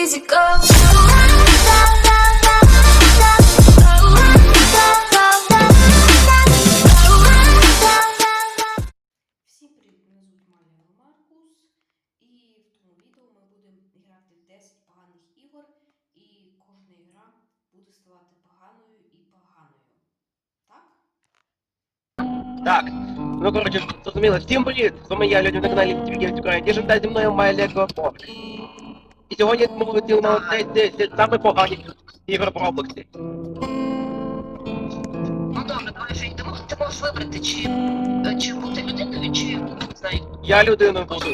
easy go. Всім привіт, мене звуть Малія Маркус, і в тому відео ми будемо грати в 10 поганих ігор, і кожна гра буде ставати поганою і поганою. Так? Ну коротше, зрозуміло. Всім привіт! З вами я, Льоня, на каналі Україна. І життя зі мною моя Лего. І сьогодні ми будемо на 10 саме погані ігор в Роблоксі. Ну добре, давай Жень, ти можеш, ти можеш вибрати, чи, е, чи бути людиною, чи не знаю. Я людиною буду.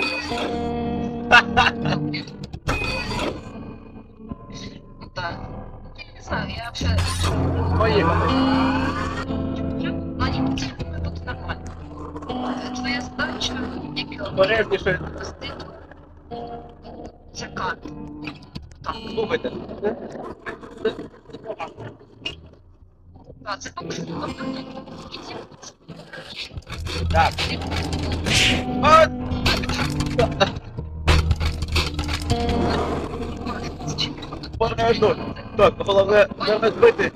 Так. Я не знаю, я вже. Поїхали. Ну ні, це має бути нормально. Е, Твоя задача, як його Обережніше. Закат. Так, Слухайте. так, це поки що добре. І ці Так. А! Обережно. Так, головне не розбити.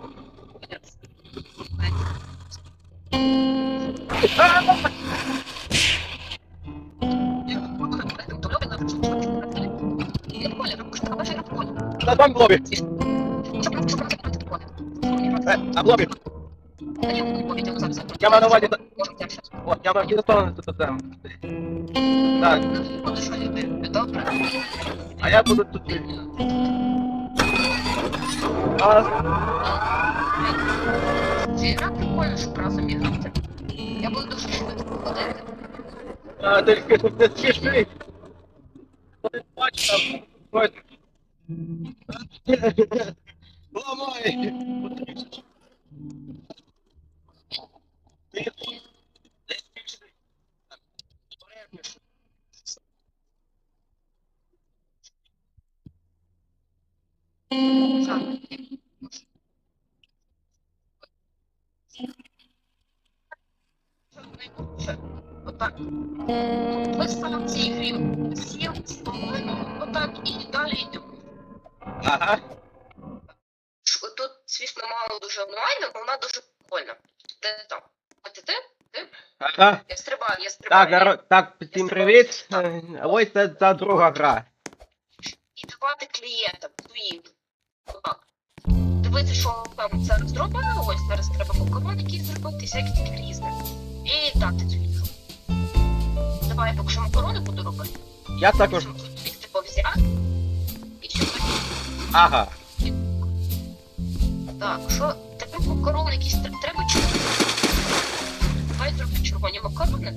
А! На там лобі. Е, а в лобі. Я маю на увазі. О, я маю не сторону тут там. Так, Добре. а я буду тут. А, Ця гра прикольна, щоб разом іграти. Я буду дуже швидко ходити. а тільки тут не смішний. Бачу там. Ось. Ламай. Ти тут. Десь смішний. Так, обережніше. Так. Отак. Ви сам в цій грі сів спокійно, Ага. Тут, звісно, мало дуже онлайну, але вона дуже прикольна. Де там? От ти? Ти? Ага. Я стрибаю, я стрибаю. Так, наро- так, всім привіт. Ось це, це друга гра. І давати клієнтам своїм. Отак. Дивитися, що там зараз зроблено, ось зараз треба макарони якісь зробити, всякі такі різне. І дати цю їжу. Давай, я поки що макарони буду робити. Я також. Ага. Так, що тепер макарони якісь тр- треба червоні. Давай зроблю червоні макарони.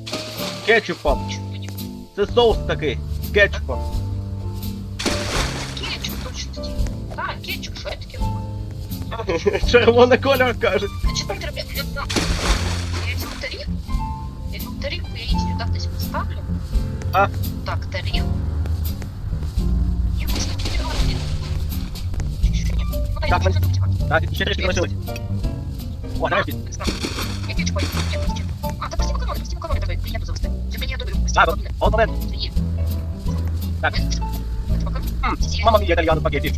Кетчупом. Червоні. Це соус такий. З кетчупом. Кетчуп, точно такі. Так, кетчуп, що я таке? Червоний кольор кажуть. Значить, нам треба. Я візьму тарілку. Я візьму тарілку, я її сюди десь поставлю. А? Так, хочу. Так, ще трішки. О. А, завести. Я от момент. Мама мія італьяно спагетті.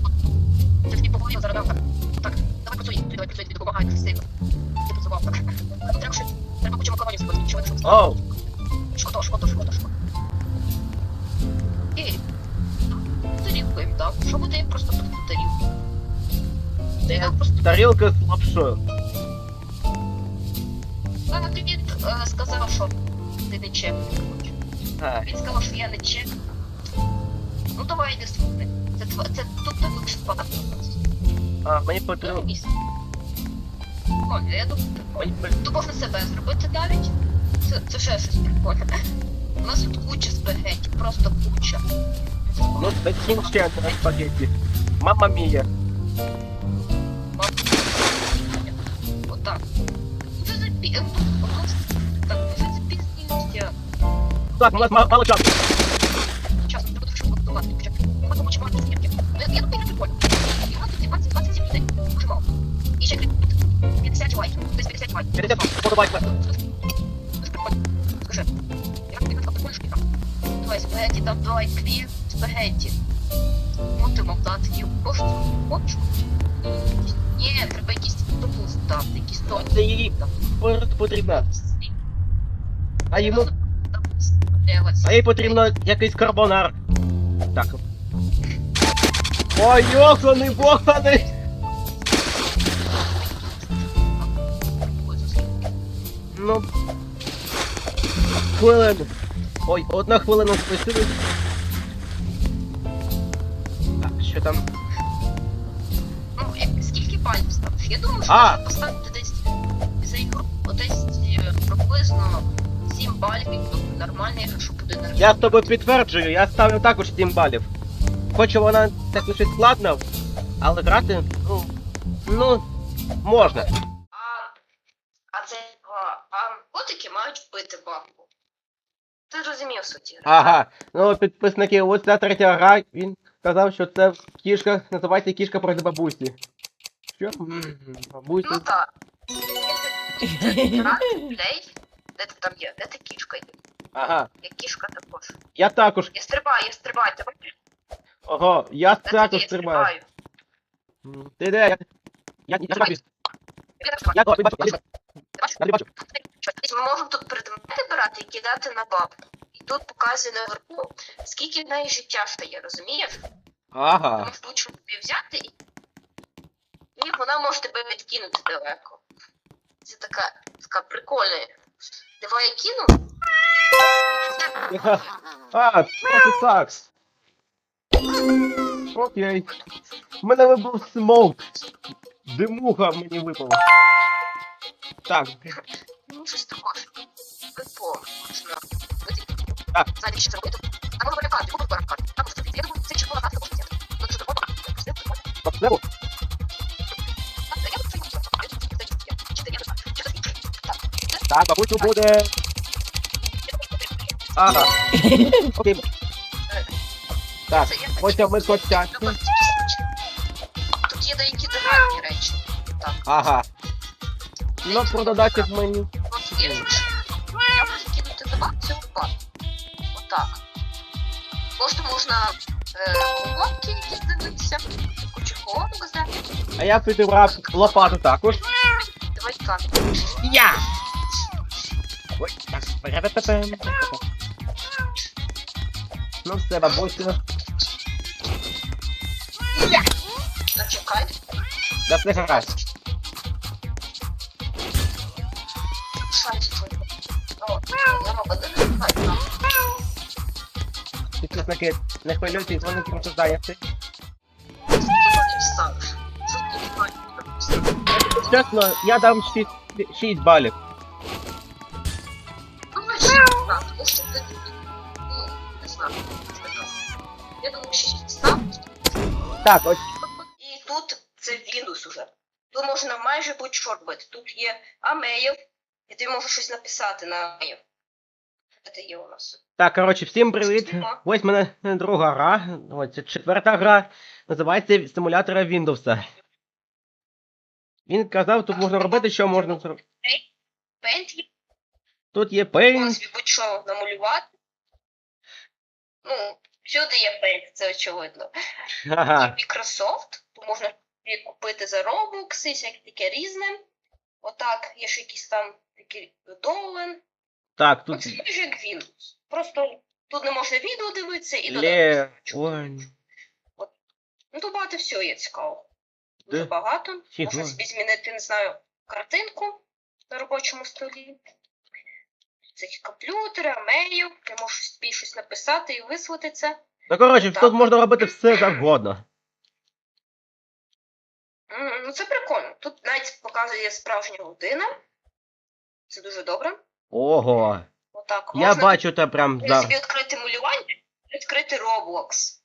Це тобі поговорив зараз так. Так, давай працюй, ти давай працюй, тобі допомагай красиво. Ти працював так. Треба ще, треба кучу макаронів зробити, нічого не щоб Оу. Шкода, шкода, шкода, шкода. І тарілку їм дав. Що буде просто тарілку? Та я дав просто Тарілка з лапшою. А, привіт е, сказав, що ти не чек. А, Він сказав, що я не чек. Ну давай йди слухай. Це тва- це тут так лише багато. а, мені Ну, потрібно. місце. О, я думаю, Мені потрібно. Тут можна себе зробити навіть. Це, це ще щось прикольне. У нас тут куча спагетті, просто куча. Ну, таким ще на спагетті. Мама мія. Отак. Вже запі... Так, вже запізнюється. Так, нас мало часу. Часом треба дуже готувати. Ми тому чимало скільки. Я я думаю, це прикольно. Нас тут 20 27 людей. Дуже мало. І ще крик. 50 лайків. Десь 50 лайків. Перейдемо, подобайся. Дуже прикольно. Скажи. Я тобі така прикольна штука. Давай спагетті, там давай кліп спагетті. Мутимо дати. хочу. Якісь Це їй пор- потрібно. А йому. А їй потрібно якийсь карбонар. Так. Ой, йоханий, боханий! Ну. Хвилину. Ой, одна хвилина спустилась. Так, що там? Ну, скільки балів ставиш? Я думаю, що А! поставити приблизно 7 балів, і то нормальна ігра, що буде на Я з тобою підтверджую, я ставлю також 7 балів. Хоч вона так щось складна, але грати, ну. Ну, можна. А, а це а, а котики мають вбити бабку. Ти зрозумів суть ігри? Ага. Ну, підписники, ось ця третя гра, він сказав, що це кішка, називається кішка проти бабусі. Що? М, Бабусі. Ну так. Грати, плей. Де ти там є? Де ти кішка є? Ага. Я кішка також. Я також. Я стрибаю, я стрибаю, давай. Ого, я Де також є? стрибаю. М, Ти де? Я, я, я. Я стрибаю. Я бачу, бачу. Я не бачу. Ми можемо тут предмети брати і кидати на бабку. І тут показує наверху, скільки в неї життя стає, розумієш? Ага. можеш лучше собі взяти і... і вона може тебе відкинути далеко. Це така, така прикольна. Давай я кину. А, просто так. Окей. У мене вибув смок. Димуха мені випала. Так, Ну, щось. Прикол. Можна. вийти. Так. Ззаді ще зробити. Там можна перекати, купити перекати. Там можна Я думаю, це червона карта можна взяти. Ну, це такого. Це Так, бабусю буде. Ага. Окей. Так, ось ми котя. Тут є деякі додатні речі. Так. Ага. Ну, про додаток мені. От є ж. Я можу кинути на бабцю впад. Отак. Можна можна якісь дивитися. Кучу колонок. А я підібрав лопату також. Давай камінь. Я! Ой. Ну все, бабусю. Зачекай. Да дивитися. Так. Підписники, не хвилюйтесь, вони просто ти балів? Чесно, я дам 6, 6 балів. Так, ось І тут це Windows уже. Тут можна майже будь-що робити. Тут є амеїв, і ти можеш щось написати на амеїв. Це є у нас. Так, коротше, всім привіт. Ось в мене друга гра. Ось це четверта гра. Називається симулятора Windows. Він казав, тут можна робити, що можна зробити. Paint є, Тут є Paint. собі будь-що намалювати. Ну, всюди є Paint, це очевидно. Ага. Microsoft, то можна купити за Robux і всяке таке різне. Отак, є ще якісь там такі Dolin. Так, тут майже як Windows. Просто тут не можна відео дивитися і додати. Ой. Ну, тут багато всього є цікавого. Дуже багато. Можна собі змінити, не знаю, картинку на робочому столі. Це комп'ютери, амеїв, я можу собі щось написати і висвати це. Ну, коротше, тут можна робити все завгодно. М, Ну, це прикольно. Тут навіть показує справжня година. Це дуже добре. Ого. Отак. Я можна бачу те прям за. собі відкрити малювання, відкрити Roblox.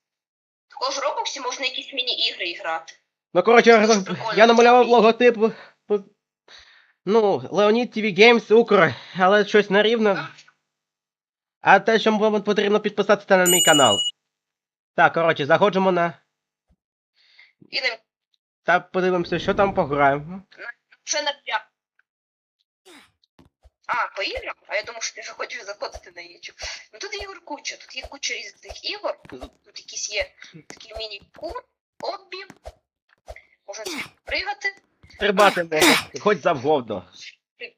Також в Roblox можна якісь міні-ігри грати. Ну, коротше, я- прикольно. я намалював логотип. Ну, Leonid TV Games Укр, але щось нерівно. А те, що вам потрібно підписатися на мій канал. Так, коротше, заходимо на. І не Та подивимося, що там пограємо. Вже на п'ят. А, по іграм? А я думаю, що ти вже хочеш заходити на YouTube. Ну тут ігор куча, тут є куча різних ігор. Тут якісь є такі міні-ку, оббі, пригати. Стрибати не хоч завгодно.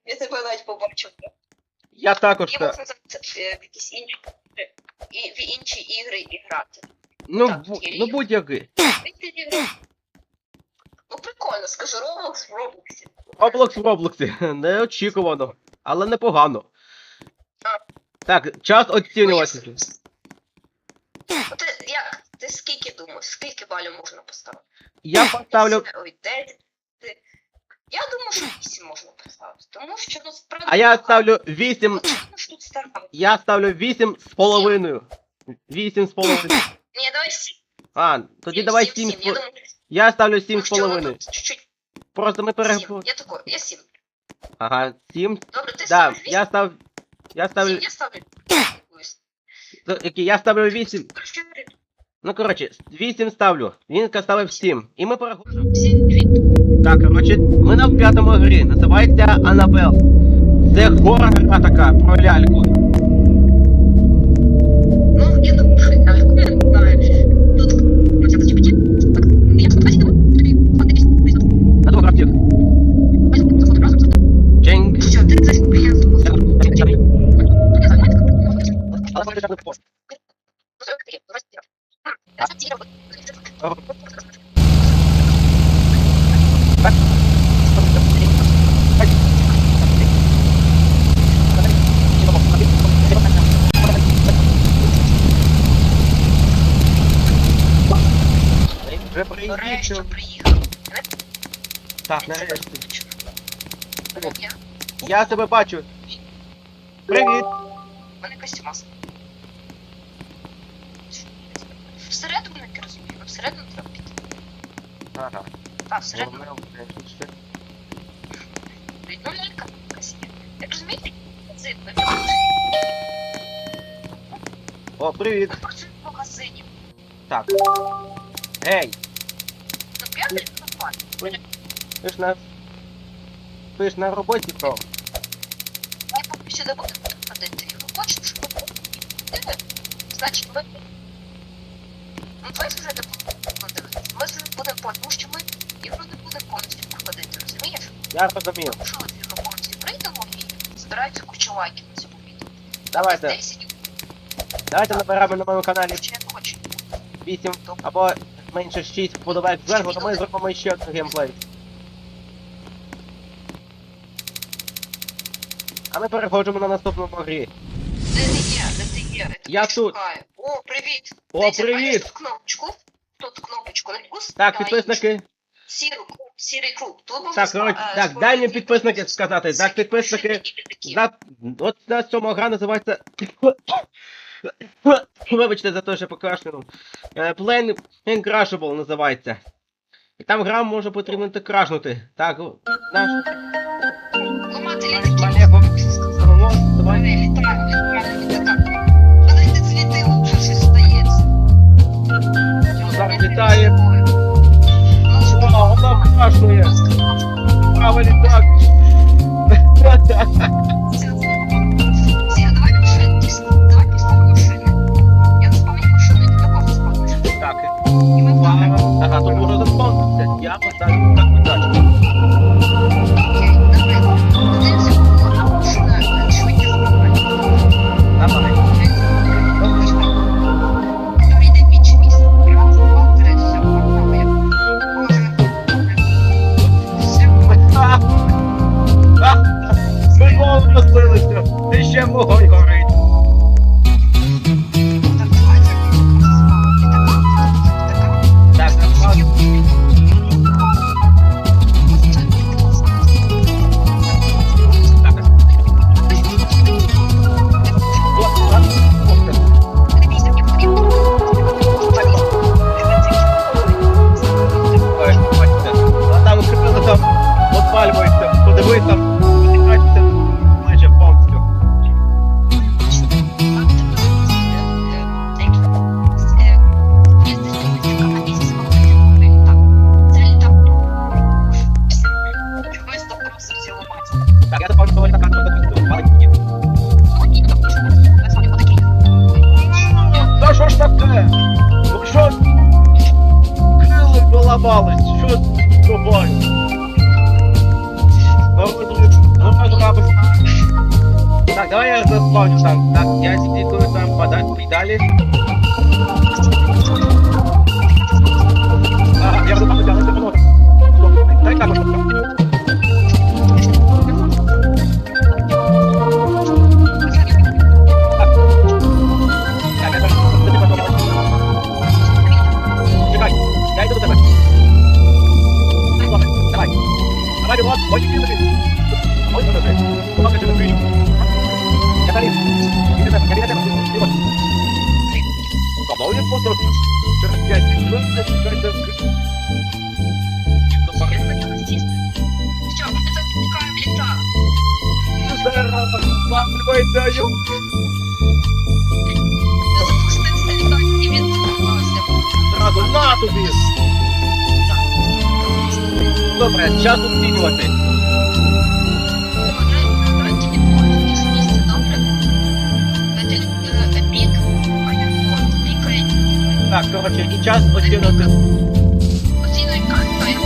Я тебе навіть побачив. Я також. Та- можна е, в якісь інші в інші ігри і грати. Ну, так, бу- ну будь-який. Ну прикольно, скажи Roblox в Роблоксі. Роблокс в Роблоксі. Неочікувано, але непогано. Так. Так, час оцінювати. Ти як? Ти скільки думаєш? Скільки балів можна поставити? Я поставлю. Ой, 10. Я думаю, що 8 можна поставити. Тому що ну справді. А я ставлю 8. Ну, ставити? Я ставлю 8 з половиною. 8 з половиною. Ні, давай 7. А, тоді давай 7 з Я половиною. думаю, Я ставлю 7 ну, з ну, половиною. Просто ми 7. Я такой, я 7. Ага, 7. Добре, ти Да, ставиш 8? я став. Я ставлю. Я ставлю. Який? Я ставлю 8. Ну коротше, 8 ставлю. Він ставив 7. І ми переходимо. всі дві. Так, коротше, ми на п'ятому грі. Називається Анабел. Це хоррор гра така про ляльку. Я тебе бачу. Привіт. мене костюмас. Всередину, я розумію, всередину треба піти. Ага. А, всередину. Ну, лялька якась є. Як розумієте, ми О, привіт. працюємо в магазині. Так. Гей, Ну, п'ятий напад. ви ж на. Ви ж на роботі то. Що не будемо ходити. Якщо хочеш, щоб ми ходили, значить ми... Вже не будемо. Ми вже будемо по- тому що ми ігру не будемо повністю проходити, розумієш? Я розумію. Тому що от ігру повністю прийдемо і збираються куча лайків на цьому відео. Давайте. 10, Давайте наберемо на моєму каналі чи не хоче. 8 або менше 6 вподобайок зверху, то ми зробимо ще один геймплей. Ми переходимо на наступному грі. Ти є? Де ти є? Я тебе тут. шукаю. О, привіт. О, Дивіться, бачиш привіт! Тут кнопочку. Тут кнопочку натискаєш. Так, підписники. Сірий круг, сірий круг. Тут можна Так, ска- коротше, е, так, дай мені підписники сказати. Так, підписники. За... От на цьому гра називається. Вибачте за те, що покашлянув. Е, Plain Incrashable називається. І там гра може потрібно крашнути. Так, о, наш. Літає. Ну, що О, вона крашнує. Право літак. Сіра, давай машини, давай поставимо машини. Я Добре, час оцінювати. Так, коротше, і час оцінювати. Оцінюй карту, а я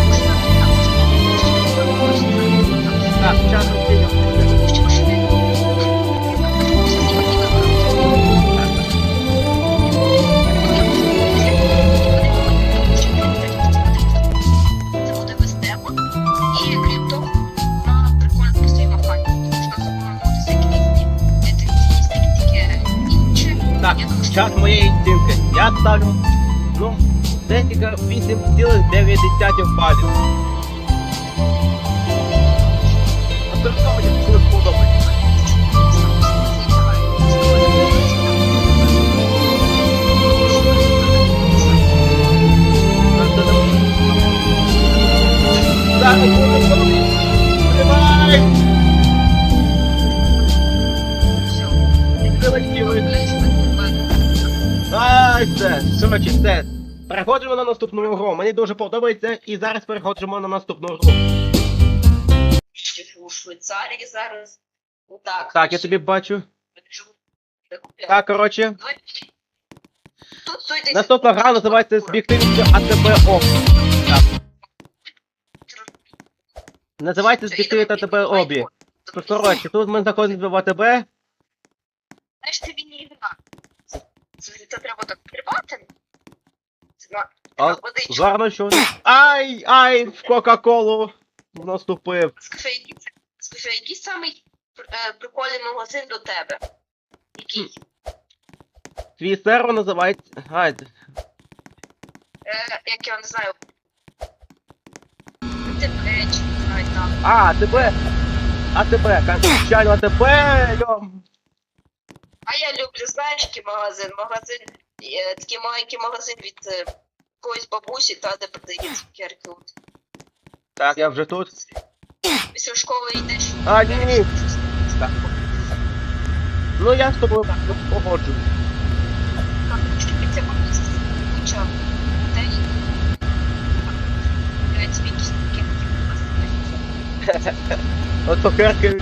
час моєї оцінки. Я ставлю, ну, декілька 8,9 балів. Абсолютно мені Все, коротше, все. Переходимо на наступну гру. Мені дуже подобається, і зараз переходимо на наступну гру. у Швейцарії зараз. Так, Так, я тобі бачу. Так, коротше, наступна гра називається Збігтивістю АТБ ОБ. Так. Називається Збігтивість АТБ обі. Коротше, тут ми знаходимося в АТБ. Знаєш, це війні гра. Це, це, треба так на А водичка. зараз що? Ай, ай, в Кока-Колу наступив. Скажи, який самий е, прикольний магазин до тебе? Який? Твій сервер називається. Ай, Е, як я не знаю. Це речі, не знаю там. а, АТБ. АТБ, звичайно, АТБ, йом. А я люблю, знаєш, який магазин? Магазин, е, такий маленький магазин від е, якоїсь бабусі, та де продають цукерки. От. Так, я вже тут. Після школи йдеш. А, ні, ні. Так. Ну я з тобою погоджуюсь. Так, це бабуся куча день. Блять, собі якісь цукерки. От цукерки.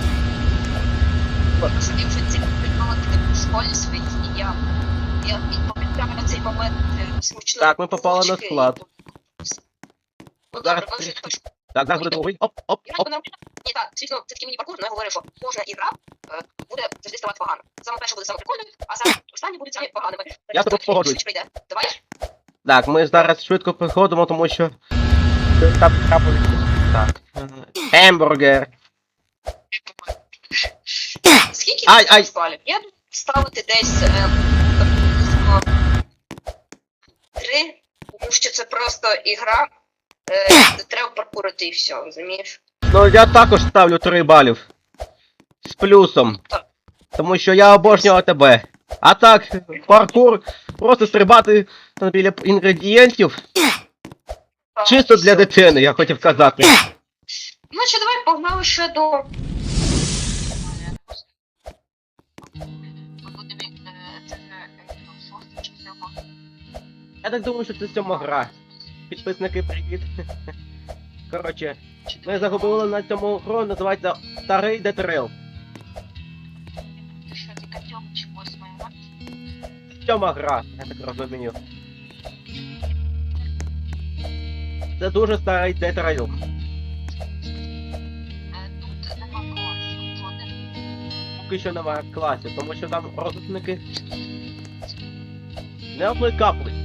Просто я вже ці приколи в школі своїй, і я, я і пам'ятаю на цей момент смачно. Так, ми попали на склад. Ну добре, ми вже точно. Так, зараз буде другий. Оп, оп, оп. ні, так, звісно, це такий міні-паркур, але я говорю, що кожна ігра е, буде завжди ставати погано. Саме перша буде саме прикольною, а саме останні будуть самі поганими. Я з тобою погоджуюсь. прийде. Давай. Так, ми зараз швидко приходимо, тому що. Там трапили. Так. Гембургер. Скільки Ай, ай. Я ставити десь е, три, тому що це просто ігра, е, де треба паркурити і все, розумієш? Ну я також ставлю 3 балів. З плюсом. Так. Тому що я обожнюю тебе. А так, паркур, просто стрибати там біля інгредієнтів. Чисто для дитини, я хотів сказати. Ну що, давай погнали ще до. Я так думаю, що це сьома гра. Підписники, привіт. Коротше, ми загубили на цьому гру, називається Старий Детрил. Ти що, чи восьмий Сьома гра, я так розумію. Це дуже старий детрейл. Е, Тут нема класів жодних. Поки що немає класів, тому що там розвитники не облекапли.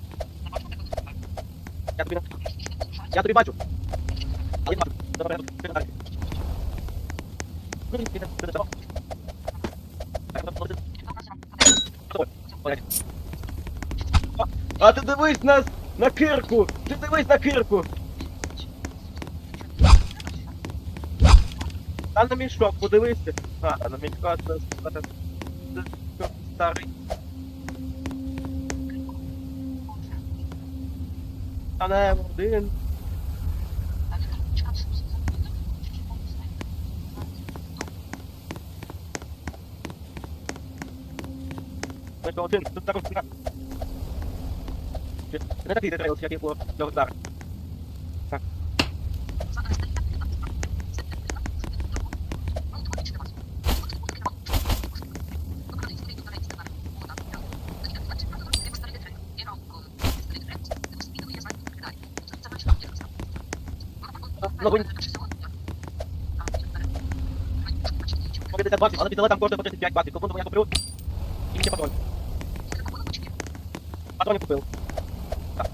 Ну, ні, піде, піде, добре. Так, ну, молодець. Добре, молодець. А, А ти дивись на, на кирку! Ти дивись на кирку! Та на мішок, подивися. А на мішка це, це, це, це, це старий. Та не один. Ми то один, тут також так. Не такий детрейл, як було цього зараз. Так. Ну, ви поки 50 баксів, але пістолет там коштує по 35 баксів. Тому я куплю. І ще патронів. Патронів купив. Так.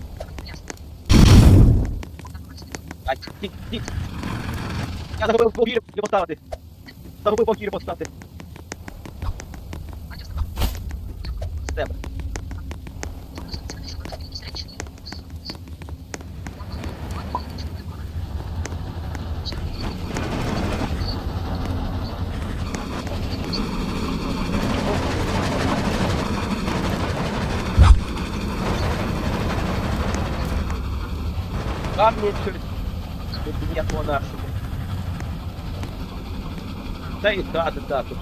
Ай, ті, ті. Я загубив повір поставити. Загубив повір поставити. З тебе. Камні щось. Тут є по нашому. Та і хати також.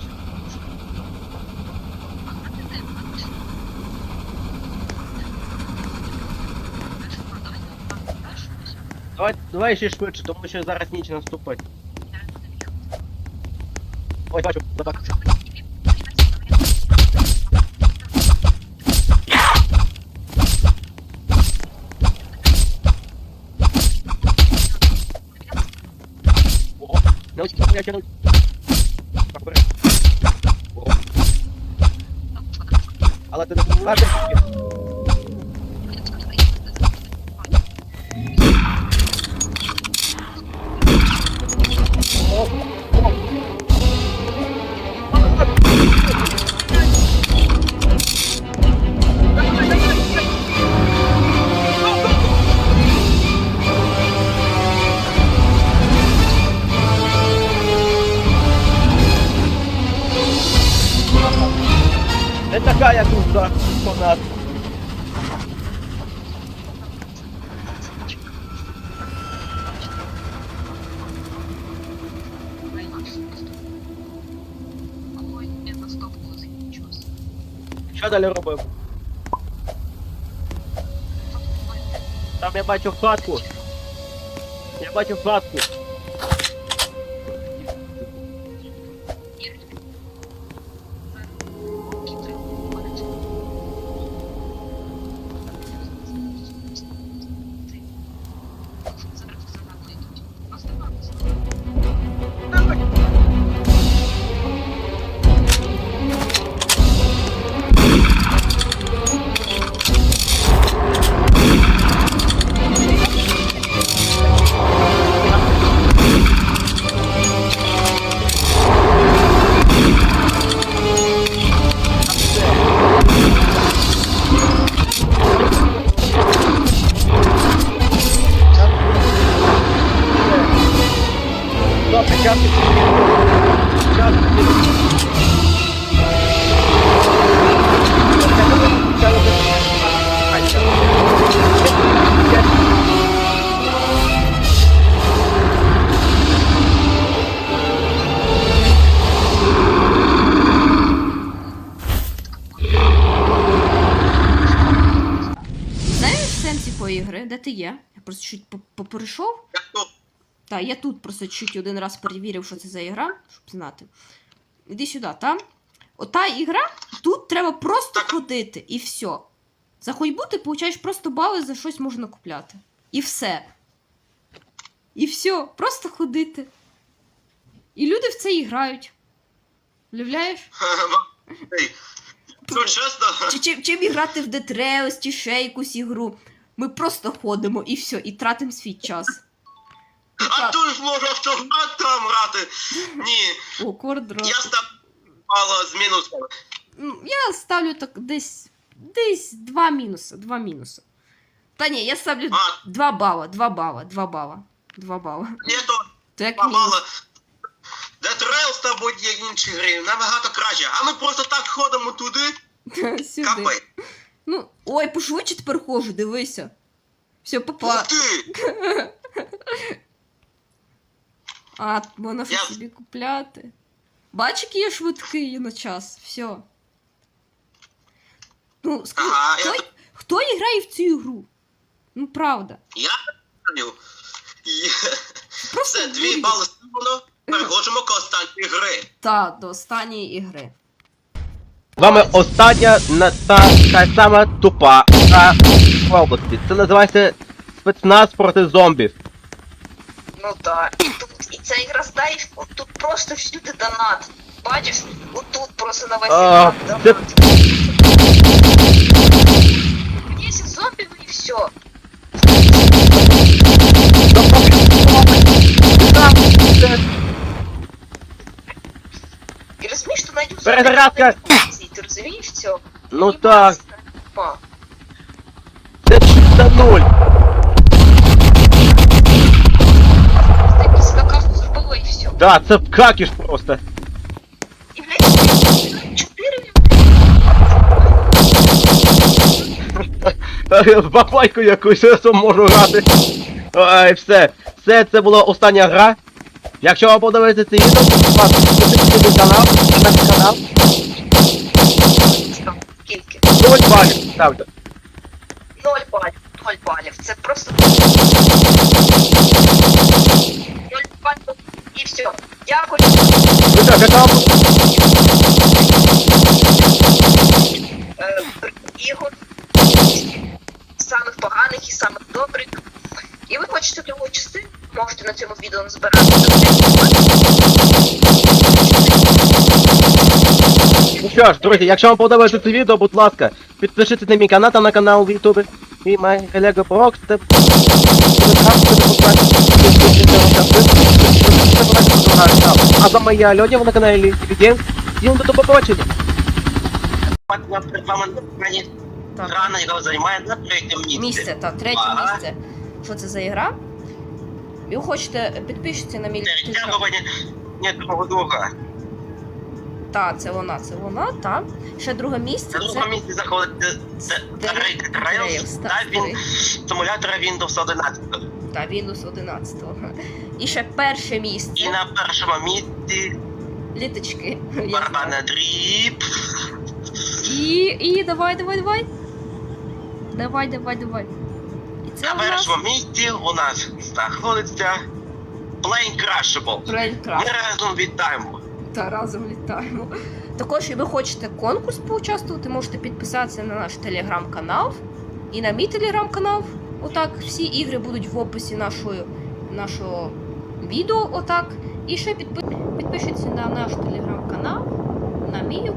Давай, давай ще швидше, тому що зараз ніч наступить. Ой, бачу, забак. Так, бери. Ого. Але ти не знаєш, Не Що далі робимо? Там я бачу вкладку. Я бачу хатку. Є? Я просто чуть поперейшов. Так, я тут просто чуть один раз перевірив, що це за ігра, щоб знати. Іди сюди, та? Ота ігра, тут треба просто ходити, і все. За ходьбу ти получаєш просто бали, за щось можна купляти. І все. І все, просто ходити. І люди в це і грають. Уявляєш? Ну, чим, чим і грати в Rails, чи ще якусь ігру. Ми просто ходимо і все, і тратимо свій час. а тут ж можна автомат там грати. Ні, О, квадрат. я став мало з мінусом. Ну, Я ставлю так десь. Десь два мінуси. Два мінуси. Та ні, я ставлю А, два бала, два бала, два бала. Два бала. є то То мінус. мало. Dead Rails та будь-які інші гри набагато краще. А ми просто так ходимо туди, Сюди. капець. Ну, ой, пошвидше тепер ходжу, дивися. Все, папа. Ух ти! А, можна Я- собі купляти. Бач, який я швидкий на час. Все. Ну, скажи, Ага, хто, я- хто грає в цю ігру? Ну, правда. Я знаю. Просто Все, дві бали створено. Переходимо до останньої гри. Та, до останньої ігри. З вами остання на та, та сама тупа гра в області. Це називається спецназ проти зомбів. Ну так. І тут і ця ігра знаєш, от тут просто всюди донат. Бачиш, отут просто на весь А, екран це- донат. 10 зомбів і все. І розумієш, що навіть Перезарядка. Цього? Ну І так, маска. Це нуль. Ти і все. Да, це какіш просто. І блядь, чотири В бабайку якусь я сам можу грати. Ой, все. Все, це була остання гра. Якщо вам подобається це відео, підписуйтесь на канал, на канал. Ставте. Ноль балів, ноль балів. Це просто ноль балів і все. Дякую. Ну так, вам Е, ігор самих поганих і самих добрих. І ви хочете другу частину, можете на цьому відео назбирати. Що ж, друзі, якщо вам подобається це відео, будь ласка, підпишіться на мій канал та на канал в Ютубі. І май Лего Брокс. Та... А за моя Льоня на каналі Games. Всім до побачення. Рана, яка займає на третьому місці. Місце, так, третє Ага. місце. Що це за ігра? Ви хочете підпишіться на мій. Перетягування не другого друга. Та, це вона, це вона, та. Ще друге місце. На Це другому місці знаходиться Trails та він симулятора Windows 11. та Windows 11. І ще перше місце. І на першому місці Літочки. Барбана Дріп. І, і давай, давай, давай. Давай, давай, давай. І це На першому місці у нас знаходиться Plane Crashable. Brain Ми Craft. разом вітаємо. Та разом літаємо. Також, якщо ви хочете конкурс поучаствувати, можете підписатися на наш телеграм-канал і на мій телеграм-канал. Отак, всі ігри будуть в описі нашої, нашого відео. Отак. І ще підпи- підпишіться на наш телеграм-канал, на мій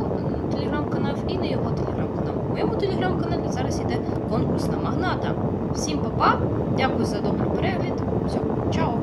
телеграм-канал і на його телеграм-канал. У моєму телеграм-каналі зараз іде конкурс на магната. Всім па-па, дякую за добрий перегляд. Все, чао!